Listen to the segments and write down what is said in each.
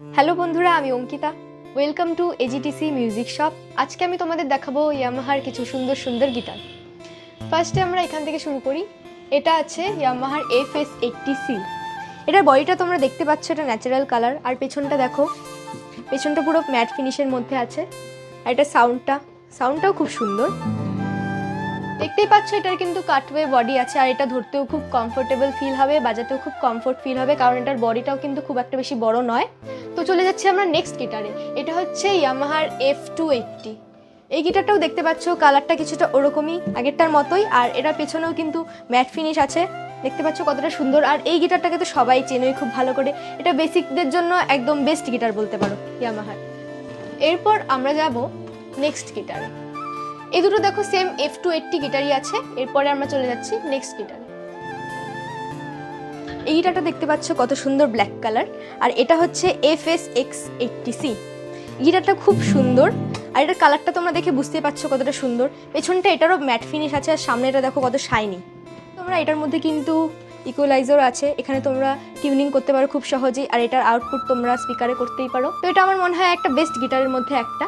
Hello বন্ধুরা, আমি Ankita. Welcome to AGTC music shop আজকে আমি তোমাদের দেখাবো ইয়ামাহার কিছু সুন্দর সুন্দর গিটার। ফার্স্টে আমরা এখান থেকে শুরু করি। এটা আছে ইয়ামাহার এফ এস এইটটি সি এটার বডিটা তোমরা দেখতে পাচ্ছ, এটা ন্যাচারাল কালার আর পেছনটা দেখো, পেছনটা পুরো ম্যাট ফিনিশের মধ্যে আছে। আর এটা সাউন্ডটা সাউন্ডটাও খুব সুন্দর। দেখতেই পাচ্ছ, এটার কিন্তু কাটওয়ে বডি আছে। আর এটা ধরতেও খুব কমফোর্টেবল ফিল হবে, বাজাতেও খুব কমফোর্ট ফিল হবে। কারণ এটার বডিটাও কিন্তু খুব একটা বেশি বড় নয়। তো চলে যাচ্ছি আমরা নেক্সট গিটারে এটা হচ্ছে ইয়ামাহার এফ টু এইটটি এই গিটারটাও দেখতে পাচ্ছ কালারটা কিছুটা ওরকমই, আগেরটার মতোই, আর এটার পেছনেও কিন্তু ম্যাট ফিনিশ আছে। দেখতে পাচ্ছ কতটা সুন্দর, আর এই গিটারটাকে তো সবাই চেনোই খুব ভালো করে। এটা বেসিকদের জন্য একদম বেস্ট গিটার বলতে পারো ইয়ামাহার এরপর আমরা যাব নেক্সট গিটারে এই দুটো দেখো সেম এফ টু এইটটি গিটারই আছে, এরপরে আমরা চলে যাচ্ছি নেক্সট গিটারে এই গিটারটা দেখতে পাচ্ছ কত সুন্দর ব্ল্যাক কালার আর এটা হচ্ছে F S X eighty C গিটারটা খুব সুন্দর, আর এটার কালারটা তোমরা দেখে বুঝতে পারছ কতটা সুন্দর। পেছনটা এটারও ম্যাট ফিনিশ আছে, আর সামনেটা দেখো কত শাইনি তোমরা এটার মধ্যে কিন্তু ইকুয়ালাইজার আছে, এখানে তোমরা টিউনিং করতে পারো খুব সহজেই, আর এটার আউটপুট তোমরা স্পিকারে করতেই পারো। তো এটা আমার মনে হয় একটা বেস্ট গিটারের মধ্যে একটা।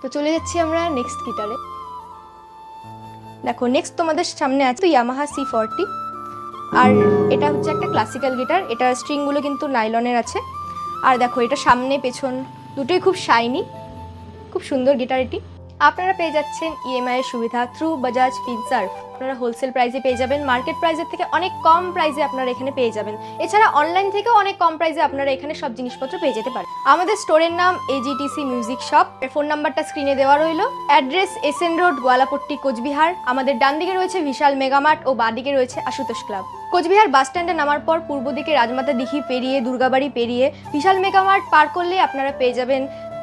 তো চলে যাচ্ছি আমরা নেক্সট গিটারে দেখো নেক্সট তোমাদের সামনে আছে ইয়ামাহা সি ফর্টি আর এটা হচ্ছে একটা ক্লাসিক্যাল গিটার এটার স্ট্রিংগুলো কিন্তু নাইলনের আছে। আর দেখো, এটা সামনে, পেছন দুটোই খুব শাইনি খুব সুন্দর গিটার এটি। আপনারা পেয়ে যাচ্ছেন ইএমআই এর সুবিধা থ্রু বাজাজ ফিনসার্ভ আপনারা হোলসেল প্রাইসে পেয়ে যাবেন মার্কেট প্রাইসের থেকে অনেক কম প্রাইসে আপনারা এখানে পেয়ে যাবেন। এছাড়া অনলাইন থেকেও অনেক কম প্রাইসে আপনারা এখানে সব জিনিসপত্র পেয়ে যেতে পারেন। আমাদের স্টোরের নাম এজিটিসি মিউজিক শপ এর ফোন নাম্বারটা স্ক্রিনে দেওয়া রইল। Address S N road Goalapatti, Cooch Behar. আমাদের ডান দিকে রয়েছে বিশাল মেগামার্ট ও বাঁ দিকে রয়েছে আশুতোষ ক্লাব। কোচবিহার বাস স্ট্যান্ডে নামার পর পূর্ব দিকে রাজমাতা দিঘি পেরিয়ে, দুর্গাবাড়ি পেরিয়ে বিশাল মেগামার্ট পার করলে আপনারা পেয়ে যাবেন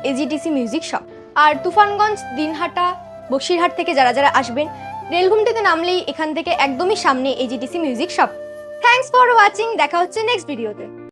এজিটিসি মিউজিক শপ আর তুফানগঞ্জ, দিনহাটা বক্সিরহাট থেকে যারা যারা আসবেন, রেলঘুমটিতে নামলেই এখান থেকে একদমই সামনে AGDC music shop thanks for watching দেখা হচ্ছে নেক্সট ভিডিওতে